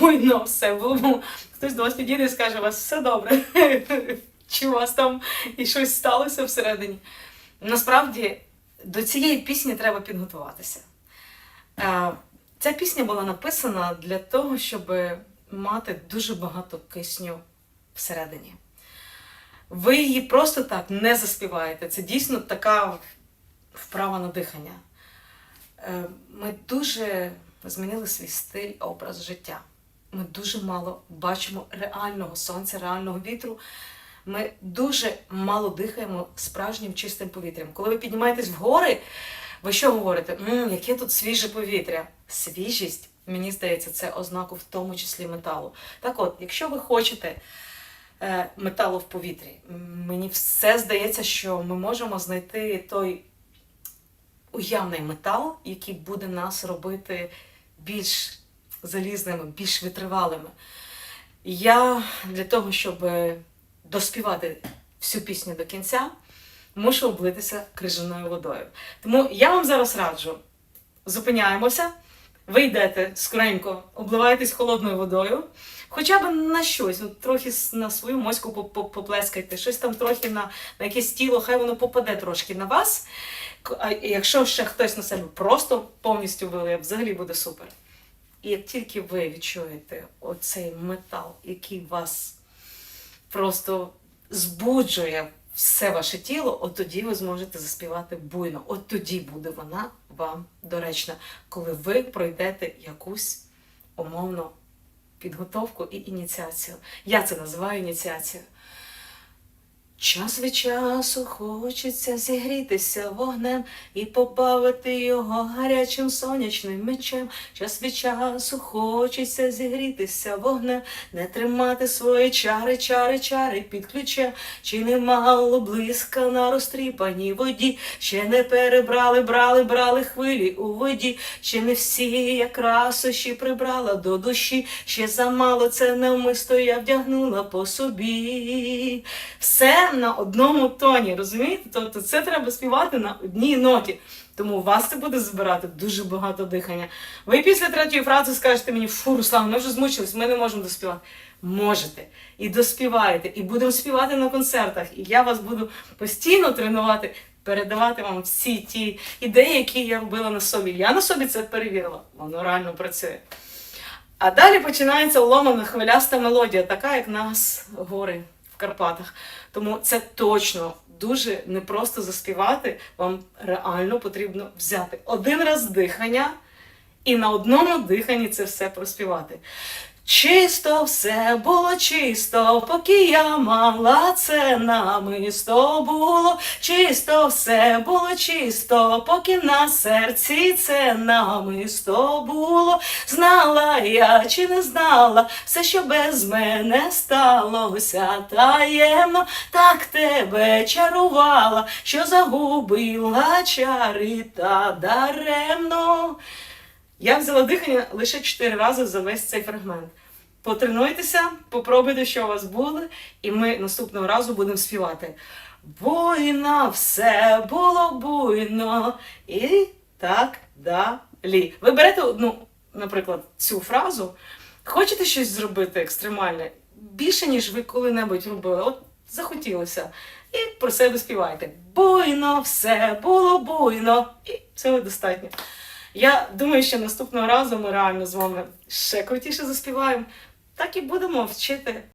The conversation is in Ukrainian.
буйно все. Бо хтось до вас підійде і скаже, у вас все добре. Чи у вас там і щось сталося всередині? Насправді до цієї пісні треба підготуватися. Е, Ця пісня була написана для того, щоб мати дуже багато кисню всередині. Ви її просто так не заспіваєте. Це дійсно така вправа на дихання. Е, Ми дуже змінили свій стиль, образ життя. Ми дуже мало бачимо реального сонця, реального вітру. Ми дуже мало дихаємо справжнім чистим повітрям. Коли ви піднімаєтесь в гори, ви що говорите? Мм, яке тут свіже повітря. Свіжість, мені здається, це ознаку в тому числі металу. Так от, якщо ви хочете е, металу в повітрі, мені все здається, що ми можемо знайти той уявний метал, який буде нас робити більш залізними, більш витривалими. Я для того, щоб е, доспівати всю пісню до кінця, мушу облитися крижаною водою. Тому я вам зараз раджу: зупиняємося, ви йдете скоренько, обливаєтесь холодною водою, хоча б на щось, ну, трохи на свою моську по- по- поплескайте, щось там трохи на, на якесь тіло, хай воно попаде трошки на вас. А якщо ще хтось на себе просто повністю вилиє, взагалі буде супер. І як тільки ви відчуєте оцей метал, який вас просто збуджує все ваше тіло, от тоді ви зможете заспівати буйно. От тоді буде вона вам доречна, коли ви пройдете якусь умовно підготовку і ініціацію. Я це називаю ініціацією. Час від часу хочеться зігрітися вогнем і побавити його гарячим сонячним мечем. Час від часу хочеться зігрітися вогнем, не тримати свої чари, чари, чари під ключем. Чи немало близька на розтріпаній воді, ще не перебрали, брали, брали хвилі у воді, ще не всі як красощі прибрала до душі, ще замало це навмисто я вдягнула по собі. Все на одному тоні, розумієте? Тобто це треба співати на одній ноті. Тому у вас це буде збирати дуже багато дихання. Ви після третьої фрази скажете мені, фу, Руслан, ми вже змучились, ми не можемо доспівати. Можете і доспіваєте, і будемо співати на концертах. І я вас буду постійно тренувати, передавати вам всі ті ідеї, які я робила на собі. Я на собі це перевірила, воно реально працює. А далі починається ломана хвиляста мелодія, така як нас гори Карпатах. Тому це точно дуже непросто заспівати. Вам реально потрібно взяти один раз дихання і на одному диханні це все проспівати. Чисто все було чисто, поки я мала це намисто було. Чисто все було чисто, поки на серці це намисто було. Знала я чи не знала, все, що без мене сталося таємно, так тебе чарувала, що загубила чари та даремно. Я взяла дихання лише 4 рази за весь цей фрагмент. Потренуйтеся, попробуйте, що у вас було, і ми наступного разу будемо співати. Буйно все було буйно і так далі. Ви берете одну, наприклад, цю фразу, хочете щось зробити екстремальне, більше, ніж ви коли-небудь робили. От захотілося. І про себе співайте. Буйно, все було буйно. І цього достатньо. Я думаю, що наступного разу ми реально з вами ще крутіше заспіваємо. Так і будемо вчити